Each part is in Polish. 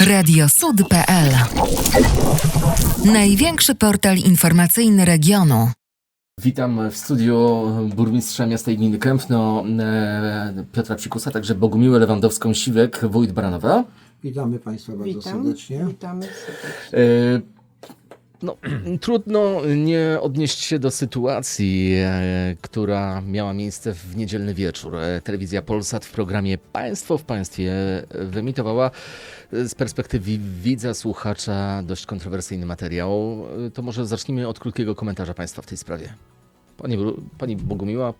Radiosud.pl Największy portal informacyjny regionu. Witam w studiu burmistrza miasta i gminy Kępno e, Piotra Psikusa, także Bogumiłę Lewandowską-Siwek, wójt Baranowa. Witamy Państwa bardzo Witam, serdecznie. witamy serdecznie. No, trudno nie odnieść się do sytuacji, e, która miała miejsce w niedzielny wieczór. E, Telewizja Polsat w programie Państwo w Państwie wyemitowała e, z perspektywy widza, słuchacza dość kontrowersyjny materiał. To może zacznijmy od krótkiego komentarza Państwa w tej sprawie. Pani, pani Bogumiła,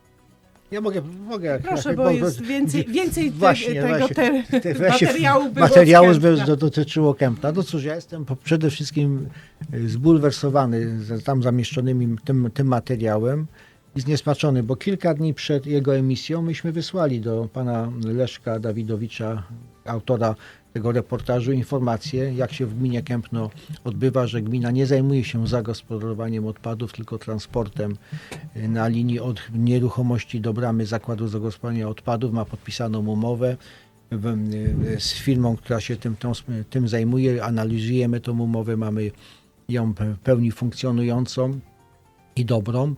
Ja mogę, mogę Proszę, bo jest więcej, więcej te, Właśnie, tego właśnie. te, Te- właśnie materiału było materiału do- dotyczyło Kępna. No cóż, ja jestem po- przede wszystkim y, zbulwersowany z- tam zamieszczonymi tym, tym materiałem i zniesmaczony, bo kilka dni przed jego emisją myśmy wysłali do pana Leszka Dawidowicza, autora tego reportażu, informację, jak się w gminie Kępno odbywa, że gmina nie zajmuje się zagospodarowaniem odpadów, tylko transportem y, na linii od nieruchomości do bramy zakładu zagospodarowania odpadów. Ma podpisaną umowę y, z firmą, która się tym, tą, tym zajmuje. Analizujemy tą umowę, mamy ją w pełni funkcjonującą i dobrą.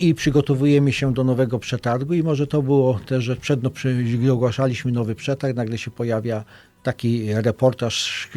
I przygotowujemy się do nowego przetargu i może to było też, że przed, no, przy, gdy ogłaszaliśmy nowy przetarg, nagle się pojawia taki reportaż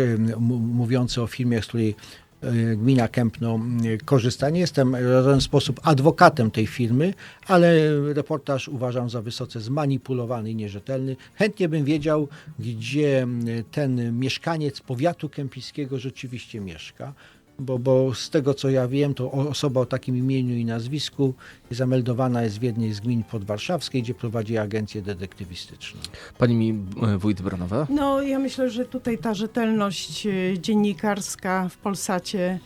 mówiący o firmie, z której y, gmina Kępno korzysta. Nie jestem w żaden sposób adwokatem tej firmy, ale reportaż uważam za wysoce zmanipulowany i nierzetelny. Chętnie bym wiedział, gdzie ten mieszkaniec powiatu kępińskiego rzeczywiście mieszka. Bo, bo z tego co ja wiem, to osoba o takim imieniu i nazwisku zameldowana jest w jednej z gmin podwarszawskiej, gdzie prowadzi agencję detektywistyczną. pani mi e, wójt Baranowa. No, ja myślę, że tutaj ta rzetelność e, dziennikarska w Polsacie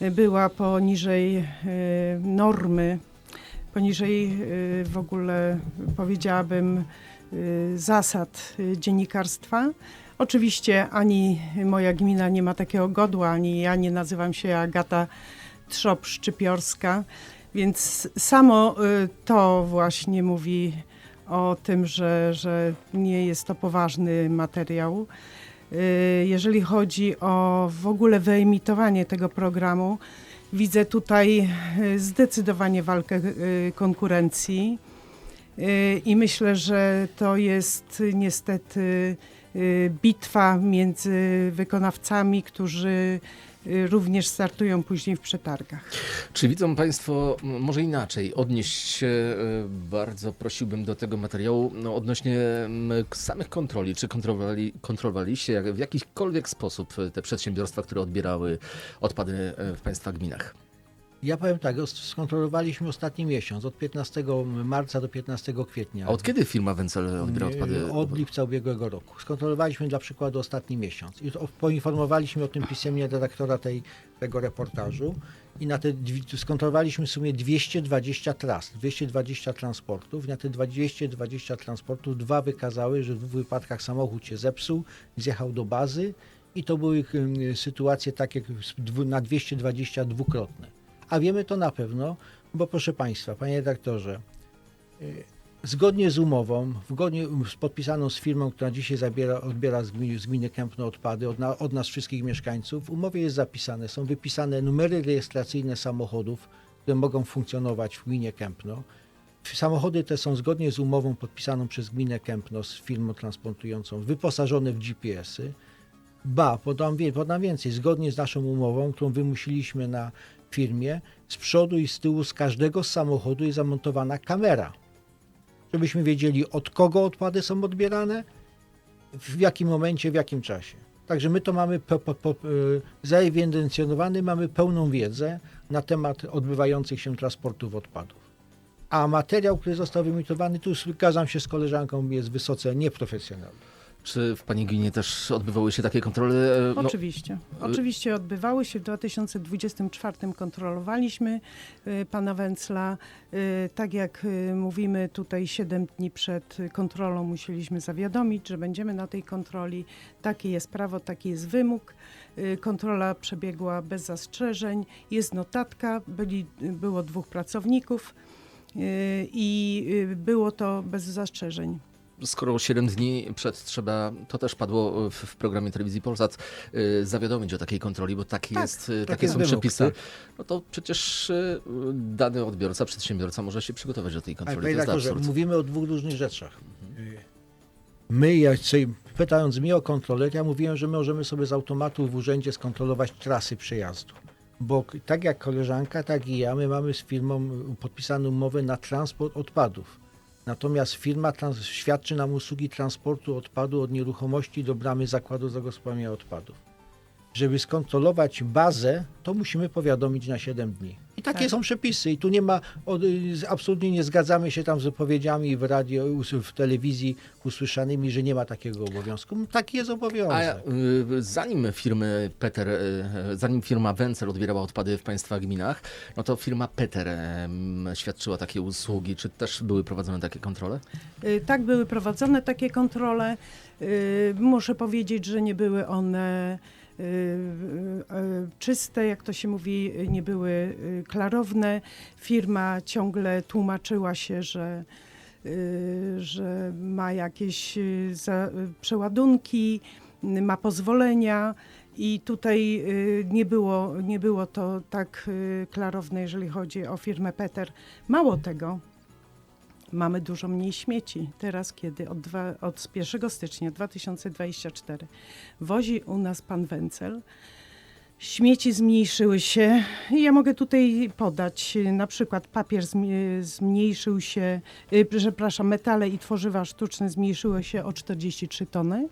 e, była poniżej normy, poniżej w ogóle powiedziałabym zasad dziennikarstwa. Oczywiście ani moja gmina nie ma takiego godła, ani ja nie nazywam się Agata Trzop-Szczypiorska, więc samo y, to właśnie mówi o tym, że, że nie jest to poważny materiał. Y, Jeżeli chodzi o w ogóle wyemitowanie tego programu, widzę tutaj y, zdecydowanie walkę konkurencji i myślę, że to jest niestety bitwa między wykonawcami, którzy y, również startują później w przetargach. Czy widzą Państwo, może inaczej, odnieść się, e, bardzo prosiłbym do tego materiału no, odnośnie samych kontroli. Czy kontrolowali, kontrolowaliście w jakikolwiek sposób te przedsiębiorstwa, które odbierały odpady w Państwa gminach? Ja powiem tak, skontrolowaliśmy ostatni miesiąc, od 15 marca do 15 kwietnia. A od kiedy firma Wencel odbiera odpady? Od lipca ubiegłego roku. Skontrolowaliśmy dla przykładu ostatni miesiąc i poinformowaliśmy o tym pisemnie redaktora tej, tego reportażu i na te skontrolowaliśmy w sumie 220 tras, 220 transportów. Na te 220 transportów dwa wykazały, że w dwóch wypadkach samochód się zepsuł, zjechał do bazy i to były sytuacje takie na 220 dwukrotne. A wiemy to na pewno, bo proszę Państwa, Panie redaktorze, Zgodnie z umową, zgodnie z podpisaną z firmą, która dzisiaj zabiera, odbiera z gminy, z gminy Kępno odpady od, na, od nas wszystkich mieszkańców, w umowie jest zapisane, są wypisane numery rejestracyjne samochodów, które mogą funkcjonować w gminie Kępno. Samochody te są zgodnie z umową podpisaną przez gminę Kępno z firmą transportującą wyposażone w GPS-y. Ba, podam, podam więcej, zgodnie z naszą umową, którą wymusiliśmy na firmie, z przodu i z tyłu z każdego samochodu jest zamontowana kamera żebyśmy wiedzieli od kogo odpady są odbierane, w jakim momencie, w jakim czasie. Także my to mamy po, zaewidencjonowane, mamy pełną wiedzę na temat odbywających się transportów odpadów. A materiał, który został wyemitowany, tu zgadzam się z koleżanką, jest wysoce nieprofesjonalny. Czy w Pani gminie też odbywały się takie kontrole? E, No, Oczywiście. Oczywiście odbywały się w 2024 kontrolowaliśmy y, pana Węcla. Tak jak mówimy tutaj 7 dni przed kontrolą musieliśmy zawiadomić, że będziemy na tej kontroli. Takie jest prawo, taki jest wymóg. Kontrola przebiegła bez zastrzeżeń. Jest notatka, byli, było dwóch pracowników i było to bez zastrzeżeń. Skoro 7 dni przed trzeba, to też padło w, w programie telewizji Polsat, y, zawiadomić o takiej kontroli, bo taki Tak, jest, taki takie jest są wymóg, przepisy, tak. no to przecież y, dany odbiorca, przedsiębiorca może się przygotować do tej Ale kontroli. panie To jest mówimy o dwóch różnych rzeczach. My, jak sobie, pytając mnie o kontrolę, ja mówiłem, że możemy sobie z automatu w urzędzie skontrolować trasy przejazdu. Bo tak jak koleżanka, tak i ja, my mamy z firmą podpisaną umowę na transport odpadów. Natomiast firma trans- świadczy nam usługi transportu odpadu od nieruchomości do bramy zakładu zagospodarowania odpadów. Żeby skontrolować bazę, to musimy powiadomić na 7 dni. I takie Tak. są przepisy. I tu nie ma, absolutnie nie zgadzamy się tam z wypowiedziami w radio, w telewizji usłyszanymi, że nie ma takiego obowiązku. Taki jest A obowiązek. y, zanim firmy Peter, y, zanim firma Wencel odbierała odpady w państwa gminach, no to firma Peter świadczyła takie usługi. Czy też były prowadzone takie kontrole? Y, Tak były prowadzone takie kontrole. Muszę powiedzieć, że nie były one czyste, jak to się mówi, y, nie były y, klarowne. Firma ciągle tłumaczyła się, że, y, że ma jakieś y, y, przeładunki, y, ma pozwolenia. I tutaj y, nie było, nie było to tak y, klarowne, jeżeli chodzi o firmę Peter. Mało tego, mamy dużo mniej śmieci. Teraz, kiedy od, dwa, od 1 stycznia 2024 wozi u nas pan Wencel, śmieci zmniejszyły się. Ja mogę tutaj podać y, na przykład papier zmniejszył się, y, przepraszam, metale i tworzywa sztuczne zmniejszyły się o 43 tony.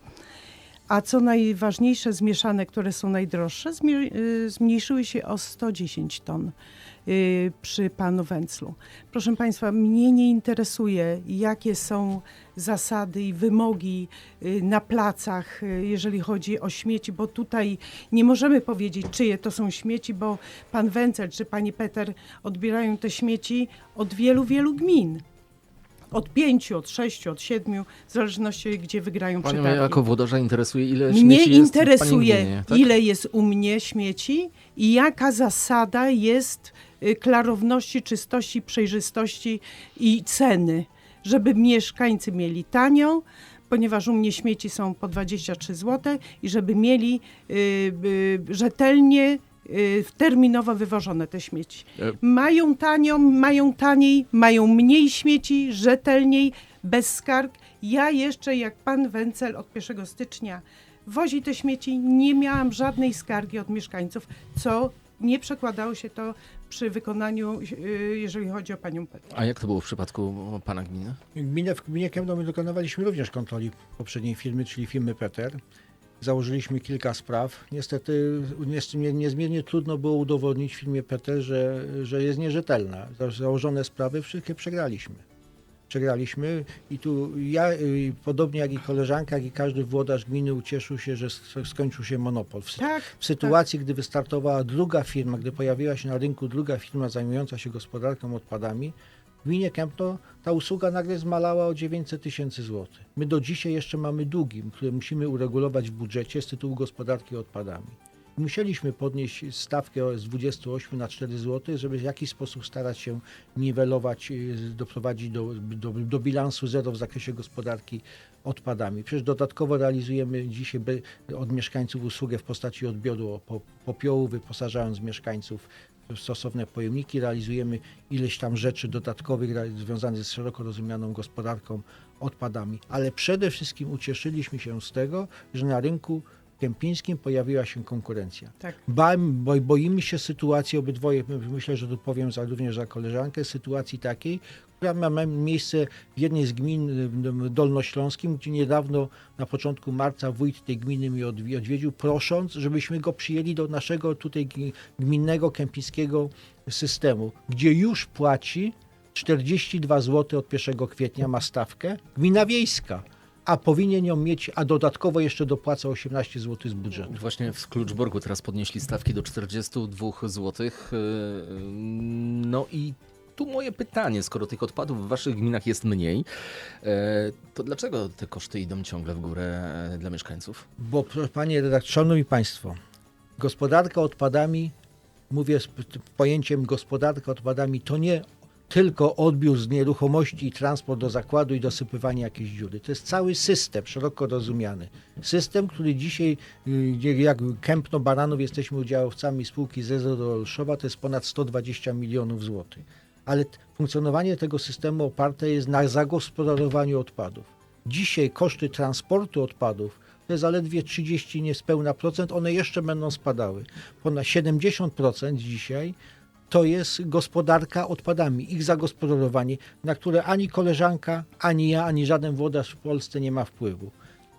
A co najważniejsze, zmieszane, które są najdroższe, y, zmniejszyły się o 110 ton y, przy panu Węclu. Proszę Państwa, mnie nie interesuje, jakie są zasady i wymogi y, na placach, jeżeli chodzi o śmieci, bo tutaj nie możemy powiedzieć, czyje to są śmieci, bo pan Węcel czy pani Peter odbierają te śmieci od wielu, wielu gmin. Od pięciu, od sześciu, od siedmiu, w zależności gdzie wygrają Panią przetargi. jako włodarza interesuje, ile Mnie śmieci jest w pani interesuje, gminie, tak? ile jest u mnie śmieci i jaka zasada jest y, klarowności, czystości, przejrzystości i ceny, żeby mieszkańcy mieli tanio, ponieważ u mnie śmieci są po 23 zł i żeby mieli y, y, rzetelnie, terminowo wywożone te śmieci. E, Mają tanio, mają taniej, mają mniej śmieci, rzetelniej, bez skarg. Ja jeszcze, jak pan Wencel od 1 stycznia wozi te śmieci, nie miałam żadnej skargi od mieszkańców, co nie przekładało się to przy wykonaniu, y, jeżeli chodzi o panią Petr. A jak to było w przypadku pana gminy? Gminę, w gminie Kępno my dokonywaliśmy również kontroli poprzedniej firmy, czyli firmy Peter. Założyliśmy kilka spraw. Niestety niestety nie- niezmiernie trudno było udowodnić firmie Peter, że, że jest nierzetelna. Za- Założone sprawy wszystkie przegraliśmy. Przegraliśmy i tu ja, y, podobnie jak i koleżanka, jak i każdy włodarz gminy ucieszył się, że sk- skończył się monopol. W, Tak, w sytuacji, gdy wystartowała druga firma, gdy pojawiła się na rynku druga firma zajmująca się gospodarką odpadami, gminie Kępno ta usługa nagle zmalała o 900 tysięcy złotych. My do dzisiaj jeszcze mamy długi, które musimy uregulować w budżecie z tytułu gospodarki odpadami. Musieliśmy podnieść stawkę z 28 na 4 zł, żeby w jakiś sposób starać się niwelować, y, doprowadzić do, do, do bilansu zero w zakresie gospodarki odpadami. Przecież dodatkowo realizujemy dzisiaj od mieszkańców usługę w postaci odbioru po- popiołu, wyposażając mieszkańców stosowne pojemniki. Realizujemy ileś tam rzeczy dodatkowych związanych z szeroko rozumianą gospodarką odpadami. Ale przede wszystkim ucieszyliśmy się z tego, że na rynku kępińskim pojawiła się konkurencja. tak. Ba, bo, boimy się sytuacji, obydwoje, myślę, że tu powiem za, również za koleżankę, sytuacji takiej, która ma miejsce w jednej z gmin y, dolnośląskim, gdzie niedawno na początku marca wójt tej gminy odwi- odwiedził, prosząc, żebyśmy go przyjęli do naszego tutaj gminnego, kępińskiego systemu, gdzie już płaci 42 zł od 1 kwietnia ma stawkę, gmina wiejska, a powinien ją mieć, a dodatkowo jeszcze dopłaca 18 zł z budżetu. Właśnie w Kluczborgu teraz podnieśli stawki do 42 zł. No i tu moje pytanie, skoro tych odpadów w waszych gminach jest mniej, e, to dlaczego te koszty idą ciągle w górę e, dla mieszkańców? Bo panie redaktorze, szanowni państwo, gospodarka odpadami, mówię z pojęciem gospodarka odpadami, to nie tylko odbiór z nieruchomości i transport do zakładu i dosypywanie jakiejś dziury. To jest cały system szeroko rozumiany. System, który dzisiaj, y, jak Kępno Baranów jesteśmy udziałowcami spółki Zezo do Olszowa, to jest ponad 120 milionów złotych. Ale funkcjonowanie tego systemu oparte jest na zagospodarowaniu odpadów. Dzisiaj koszty transportu odpadów to jest zaledwie 30 niespełna procent, one jeszcze będą spadały. Ponad 70% dzisiaj to jest gospodarka odpadami, ich zagospodarowanie, na które ani koleżanka, ani ja, ani żaden włodarz w Polsce nie ma wpływu.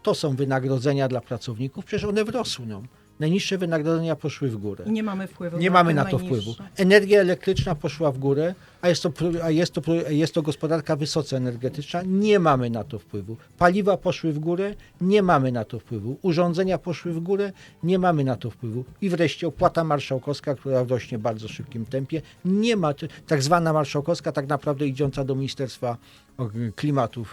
To są wynagrodzenia dla pracowników, przecież one wrosną. Najniższe wynagrodzenia poszły w górę. Nie mamy wpływu. Nie mamy te na to najniższe. wpływu. Energia elektryczna poszła w górę, a jest to, a jest to, jest to gospodarka wysoce energetyczna. Nie mamy na to wpływu. Paliwa poszły w górę, nie mamy na to wpływu. Urządzenia poszły w górę, nie mamy na to wpływu. I wreszcie opłata marszałkowska, która rośnie w bardzo szybkim tempie. Nie ma, tak zwana marszałkowska, tak naprawdę idąca do Ministerstwa Klimatu.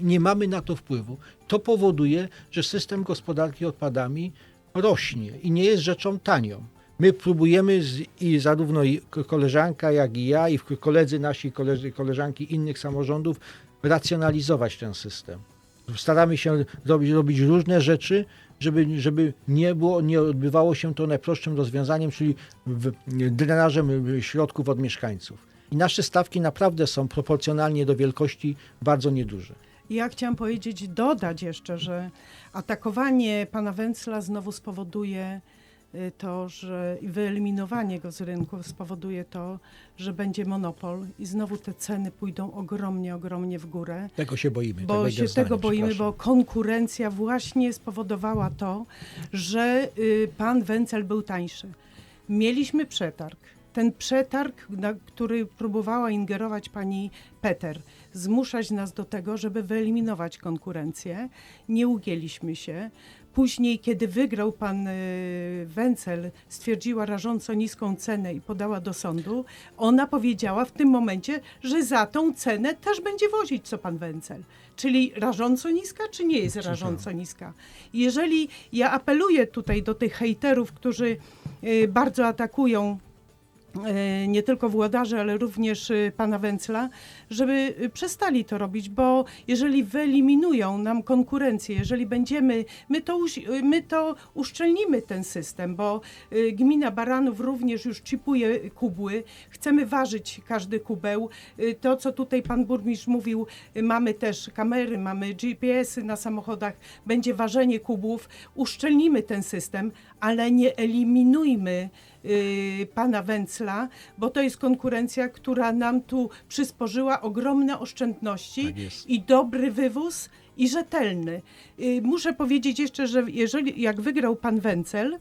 Nie mamy na to wpływu. To powoduje, że system gospodarki odpadami rośnie i nie jest rzeczą tanią. My próbujemy z, i zarówno koleżanka, jak i ja, i koledzy nasi, koleży, koleżanki innych samorządów racjonalizować ten system. Staramy się robić, robić różne rzeczy, żeby, żeby nie, było, nie odbywało się to najprostszym rozwiązaniem, czyli w, drenażem środków od mieszkańców. I nasze stawki naprawdę są proporcjonalnie do wielkości bardzo nieduże. Ja chciałam powiedzieć, dodać jeszcze, że atakowanie pana Węcla znowu spowoduje y, to, że wyeliminowanie go z rynku spowoduje to, że będzie monopol i znowu te ceny pójdą ogromnie, ogromnie w górę. Tego się boimy. Bo tak się zdanie, tego boimy, bo konkurencja właśnie spowodowała to, że y, pan Wencel był tańszy. Mieliśmy przetarg. Ten przetarg, na który próbowała ingerować pani Peter, zmuszać nas do tego, żeby wyeliminować konkurencję. Nie ugięliśmy się. Później, kiedy wygrał pan y, Wencel, stwierdziła rażąco niską cenę i podała do sądu, ona powiedziała w tym momencie, że za tą cenę też będzie wozić co pan Wencel. Czyli rażąco niska, czy nie jest rażąco niska? Jeżeli ja apeluję tutaj do tych hejterów, którzy y, bardzo atakują nie tylko włodarzy, ale również y, pana Węcla, żeby y, przestali to robić, bo jeżeli wyeliminują nam konkurencję, jeżeli będziemy, my to, my to uszczelnimy ten system, bo gmina Baranów również już chipuje kubły, chcemy ważyć każdy kubeł. To, co tutaj pan burmistrz mówił, mamy też kamery, mamy GPS-y na samochodach, będzie ważenie kubłów, uszczelnimy ten system, ale nie eliminujmy pana Węcla, bo to jest konkurencja, która nam tu przysporzyła ogromne oszczędności Tak i dobry wywóz i rzetelny. Y, muszę powiedzieć jeszcze, że jeżeli jak wygrał pan Węcel,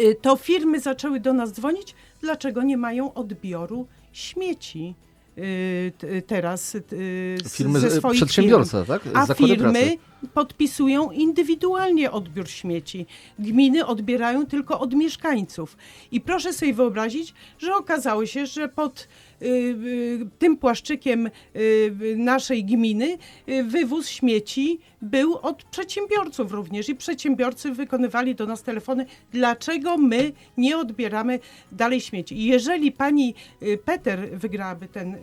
y, to firmy zaczęły do nas dzwonić, dlaczego nie mają odbioru śmieci y, teraz z- Firmy, ze swoich przedsiębiorca, tak? a firmy pracy. Podpisują indywidualnie odbiór śmieci. Gminy odbierają tylko od mieszkańców. I proszę sobie wyobrazić, że okazało się, że pod y, y, tym płaszczykiem y, naszej gminy wywóz śmieci był od przedsiębiorców również. I przedsiębiorcy wykonywali do nas telefony, dlaczego my nie odbieramy dalej śmieci. I jeżeli pani Peter wygrałaby ten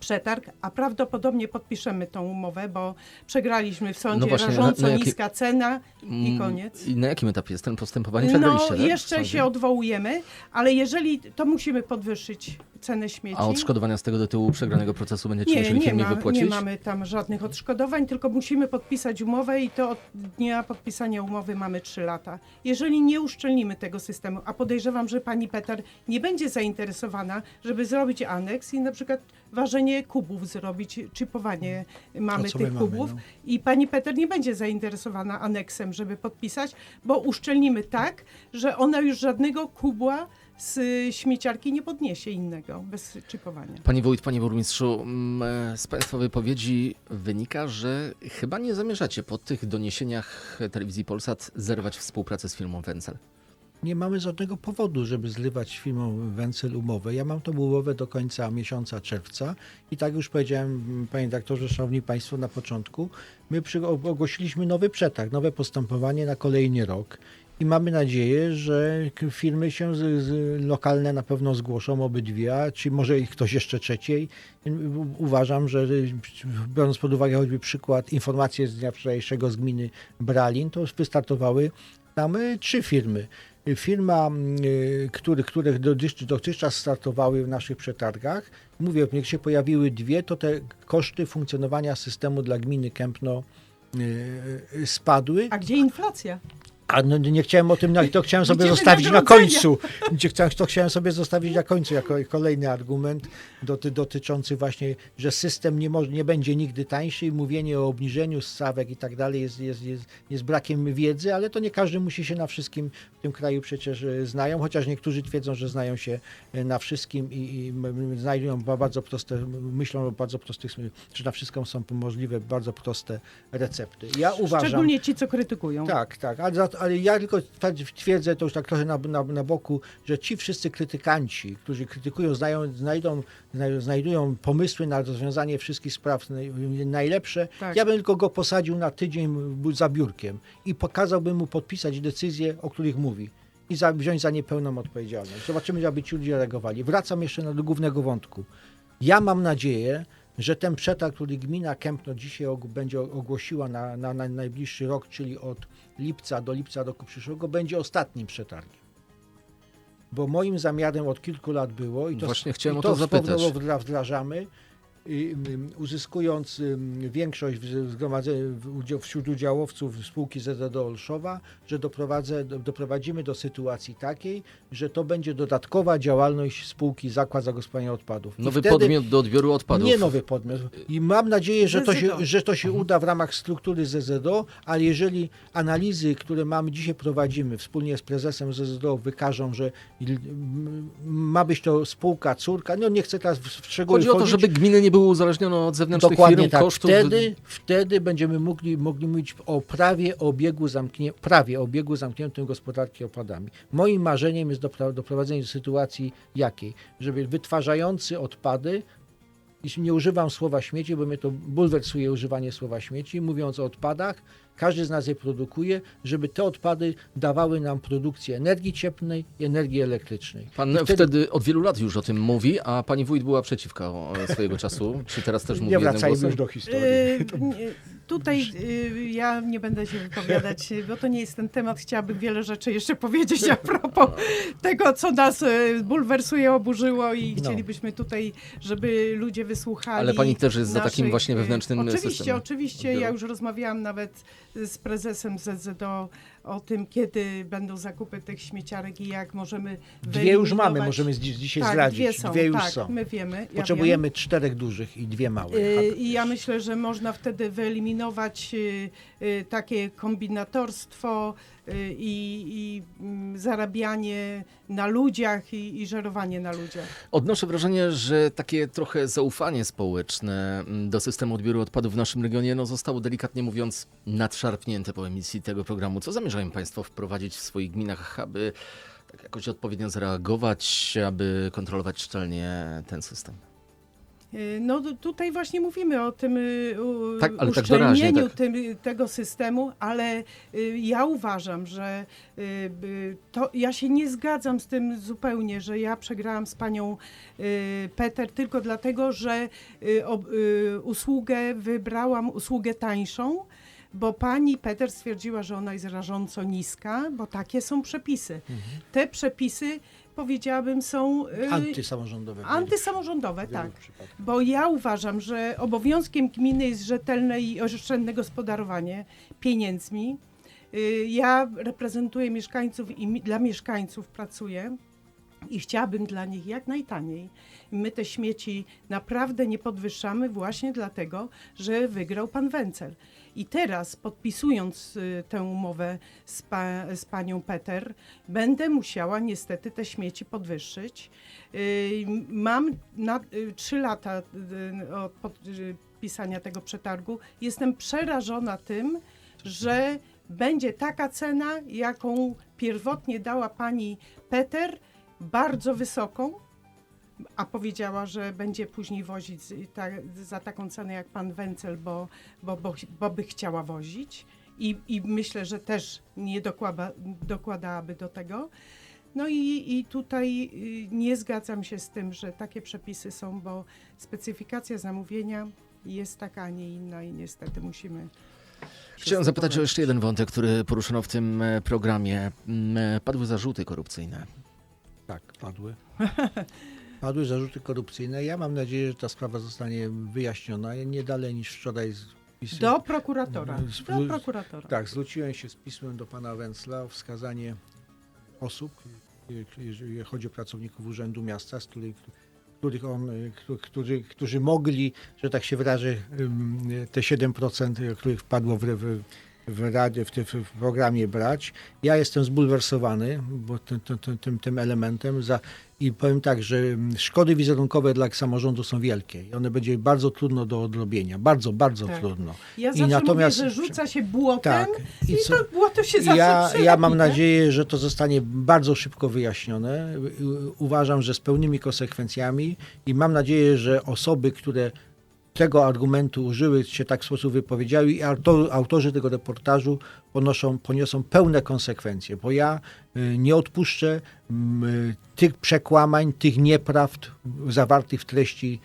przetarg, a prawdopodobnie podpiszemy tą umowę, bo przegraliśmy w sądzie No właśnie, na- rażąco na jakie- niska cena i Mm, koniec. I na jakim etapie jest ten postępowanie? No, tak? Jeszcze się odwołujemy, ale jeżeli, to musimy podwyższyć cenę śmieci. A odszkodowania z tego tytułu przegranego procesu będziecie nie, musieli nie, firmie ma, wypłacić? nie mamy tam żadnych odszkodowań, tylko musimy podpisać umowę i to od dnia podpisania umowy mamy 3 lata. Jeżeli nie uszczelnimy tego systemu, a podejrzewam, że pani Peter nie będzie zainteresowana, żeby zrobić aneks i na przykład ważenie kubów zrobić, chipowanie mamy A co my tych mamy, kubów no? i pani Peter nie będzie zainteresowana aneksem, żeby podpisać, bo uszczelnimy tak, że ona już żadnego kubła z śmieciarki nie podniesie innego, bez chipowania. Panie wójt, panie burmistrzu, mm, e, z państwa wypowiedzi wynika, że chyba nie zamierzacie po tych doniesieniach telewizji Polsat zerwać współpracę z firmą Wencel. Nie mamy żadnego powodu, żeby zrywać z firmą Wencel umowę. Ja mam tą umowę do końca miesiąca czerwca i tak już powiedziałem, m, panie doktorze, szanowni państwo, na początku, my ogłosiliśmy nowy przetarg, nowe postępowanie na kolejny rok i mamy nadzieję, że firmy się z, z lokalne na pewno zgłoszą obydwie, czy może ich ktoś jeszcze trzeciej. Uważam, że y, biorąc pod uwagę choćby przykład informacje z dnia wczorajszego z gminy Bralin, to wystartowały tam y, trzy firmy. Firma, y, który, które dotychczas- startowały w naszych przetargach, mówię, jak się pojawiły dwie, to te koszty funkcjonowania systemu dla gminy Kępno spadły. A gdzie inflacja? A no, nie chciałem o tym, to chciałem sobie zostawić na końcu. To chciałem sobie zostawić na końcu jako kolejny argument doty, dotyczący właśnie, że system nie, może, nie będzie nigdy tańszy i mówienie o obniżeniu stawek i tak dalej jest, jest, jest, jest brakiem wiedzy, ale to nie każdy musi się na wszystkim w tym kraju przecież e, znają, chociaż niektórzy twierdzą, że znają się e, na wszystkim i, i znajdują ba- bardzo proste, myślą o bardzo prostych, że na wszystko są możliwe bardzo proste recepty. Ja uważam, Szczególnie ci, co krytykują. tak, tak, za- ale ja tylko twa- twierdzę to już tak trochę na, na, na boku, że ci wszyscy krytykanci, którzy krytykują, znają, znajdą, znaj- znajdują pomysły na rozwiązanie wszystkich spraw naj, najlepsze, Tak. ja bym tylko go posadził na tydzień za biurkiem i pokazałbym mu podpisać decyzje, o których mówi. I za, wziąć za nie pełną odpowiedzialność. Zobaczymy, jakby ci ludzie reagowali. Wracam jeszcze do głównego wątku. Ja mam nadzieję, że ten przetarg, który gmina Kępno dzisiaj będzie ogłosiła na, na, na najbliższy rok, czyli od lipca do lipca roku przyszłego, będzie ostatnim przetargiem. Bo moim zamiarem od kilku lat było i to, Właśnie chciałem i o to zapytać. wdrażamy, uzyskując większość w- wśród udziałowców spółki ZZD Olszowa, że doprowadzimy do sytuacji takiej, że to będzie dodatkowa działalność spółki Zakład Zagospodarowania Odpadów. I Nowy wtedy- podmiot do odbioru odpadów. nie nowy podmiot. I mam nadzieję, że to się, że to się Mhm. uda w ramach struktury ZZO, ale jeżeli analizy, które mamy dzisiaj prowadzimy wspólnie z prezesem ZZO wykażą, że ma być to spółka córka, no nie chcę teraz w szczegóły Chodzi o to, wchodzić. żeby gminy nie były uzależnione od zewnętrznych Dokładnie firm, tak. kosztów. Wtedy, wtedy będziemy mogli, mogli mówić o prawie obiegu, zamknię, prawie obiegu zamkniętym gospodarki opadami. Moim marzeniem jest dopra- doprowadzenie do sytuacji jakiej? Żeby wytwarzający odpady, jeśli nie używam słowa śmieci, bo mnie to bulwersuje używanie słowa śmieci, mówiąc o odpadach, każdy z nas je produkuje, żeby te odpady dawały nam produkcję energii cieplnej i energii elektrycznej. Pan I wtedy... od wielu lat już o tym mówi, a pani wójt była przeciwko e, swojego czasu. Czy teraz też mówi nie wracajmy głosem? już do historii. Tutaj y, ja nie będę się wypowiadać, y, bo to nie jest ten temat. Chciałabym wiele rzeczy jeszcze powiedzieć a propos tego, co nas y, bulwersuje, oburzyło i No. chcielibyśmy tutaj, żeby ludzie wysłuchali. Ale pani też jest za naszych, takim właśnie y, wewnętrznym Oczywiście, systemem oczywiście. Ja już rozmawiałam nawet z prezesem ZZO o tym, kiedy będą zakupy tych śmieciarek i jak możemy Dwie już mamy, możemy dzi- dzisiaj tak, zdradzić. Dwie, są, już tak, są. My wiemy. ja wiem. Potrzebujemy czterech dużych i dwie małe. Y, I ja myślę, że można wtedy wyeliminować y, y, takie kombinatorstwo i, i mm, zarabianie na ludziach i, i żerowanie na ludziach. Odnoszę wrażenie, że takie trochę zaufanie społeczne mm, do systemu odbioru odpadów w naszym regionie no, zostało delikatnie mówiąc nadszarpnięte po emisji tego programu. Co zamierzają Państwo wprowadzić w swoich gminach, aby tak jakoś odpowiednio zareagować, aby kontrolować szczelnie ten system? Y, No tu- tutaj właśnie mówimy o tym y, Tak, ale tak uszczelnieniu tak. tym, tego systemu, ale y, ja uważam, że to ja się nie zgadzam z tym zupełnie, że ja przegrałam z panią Peter tylko dlatego, że usługę wybrałam usługę tańszą. Bo pani Peter stwierdziła, że ona jest rażąco niska, bo takie są przepisy. Te przepisy, powiedziałabym, są Antysamorządowe. antysamorządowe, tak. przypadkach. Bo ja uważam, że obowiązkiem gminy jest rzetelne i oszczędne gospodarowanie pieniędzmi. Y, Ja reprezentuję mieszkańców i dla mieszkańców pracuję i chciałabym dla nich jak najtaniej. My te śmieci naprawdę nie podwyższamy właśnie dlatego, że wygrał pan Wencel. I teraz podpisując y, tę umowę z, pa, z panią Peter, będę musiała niestety te śmieci podwyższyć. Y, Mam na, y, trzy lata y, od podpisania tego przetargu. Jestem przerażona tym, że będzie taka cena, jaką pierwotnie dała pani Peter, bardzo wysoką, a powiedziała, że będzie później wozić ta, za taką cenę jak pan Wencel, bo, bo, bo, bo by chciała wozić. i, i myślę, że też nie dokłada, dokładałaby do tego. No i, i tutaj y, nie zgadzam się z tym, że takie przepisy są, bo specyfikacja zamówienia jest taka, a nie inna i niestety musimy. Chciałem zapytać o jeszcze jeden wątek, który poruszono w tym e, programie. Mm, e, Padły zarzuty korupcyjne. Tak, padły. Padły zarzuty korupcyjne. Ja mam nadzieję, że ta sprawa zostanie wyjaśniona nie dalej niż wczoraj. Z pism- Do prokuratora. Z- Do prokuratora. Tak, zwróciłem się z pismem do pana Węcla o wskazanie osób, jeżeli chodzi o pracowników Urzędu Miasta, z których, których on, któ- którzy, którzy mogli, że tak się wyrażę, te 7%, y, których wpadło w, w, w, radzie, w, tym- w programie brać. Ja jestem zbulwersowany bo tym, tym, tym, tym, elementem za, i powiem tak, że mm, szkody wizerunkowe dla samorządu są wielkie i one będzie bardzo trudno do odrobienia. Bardzo, bardzo Tak. trudno. Ja I natomiast- mówię, że rzuca się błotem Tak. i, co- to błoto się zawsze ja, ja mam tak? nadzieję, że to zostanie bardzo szybko wyjaśnione. Uważam, że z pełnymi konsekwencjami i mam nadzieję, że osoby, które tego argumentu użyły, się tak w sposób wypowiedziały i autor, autorzy tego reportażu ponoszą, poniosą pełne konsekwencje, bo ja y, nie odpuszczę mm, y, tych przekłamań, tych nieprawd zawartych w treści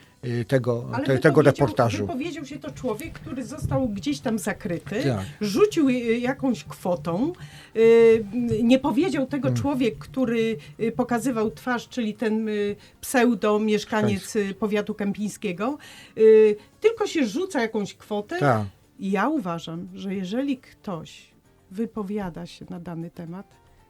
tego, Ale te, tego reportażu. Wypowiedział się to człowiek, który został gdzieś tam zakryty, Tak. rzucił y, jakąś kwotą. y, Nie powiedział tego Hmm. człowiek, który y, pokazywał twarz, czyli ten y, pseudo mieszkaniec y, powiatu kępińskiego, y, tylko się rzuca jakąś kwotę. Tak. Ja uważam, że jeżeli ktoś wypowiada się na dany temat,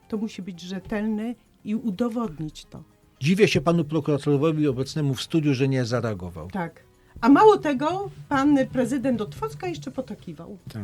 to musi być rzetelny i udowodnić to. Dziwię się panu prokuratorowi obecnemu w studiu, że nie zareagował. Tak. A mało tego, pan prezydent Otwocka jeszcze potakiwał. Tak.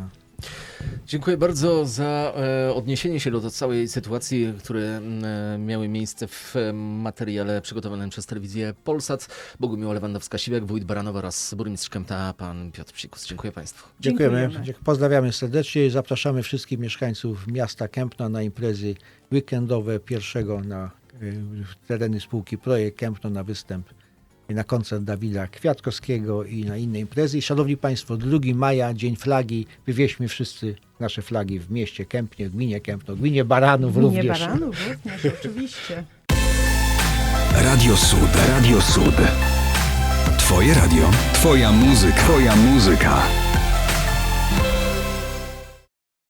Dziękuję bardzo za e, odniesienie się do całej sytuacji, które e, miały miejsce w e, materiale przygotowanym przez telewizję Polsat. Bogumiła Lewandowska-Siwek, wójt Baranowa oraz burmistrz Kępta, pan Piotr Psikus. Dziękuję Państwu. Dziękujemy. Pozdrawiamy serdecznie i zapraszamy wszystkich mieszkańców miasta Kępna na imprezy weekendowe pierwszego na tereny spółki Projekt Kępno na występ na koncert Dawida Kwiatkowskiego i na inne imprezy. I szanowni Państwo, 2 maja, Dzień Flagi. Wywieźmy wszyscy nasze flagi w mieście Kępnie, w gminie Kępno, w gminie Baranów Nie również. baranów również, oczywiście. Radio Sud. Radio Sud. Twoje radio. Twoja muzyka. Twoja muzyka.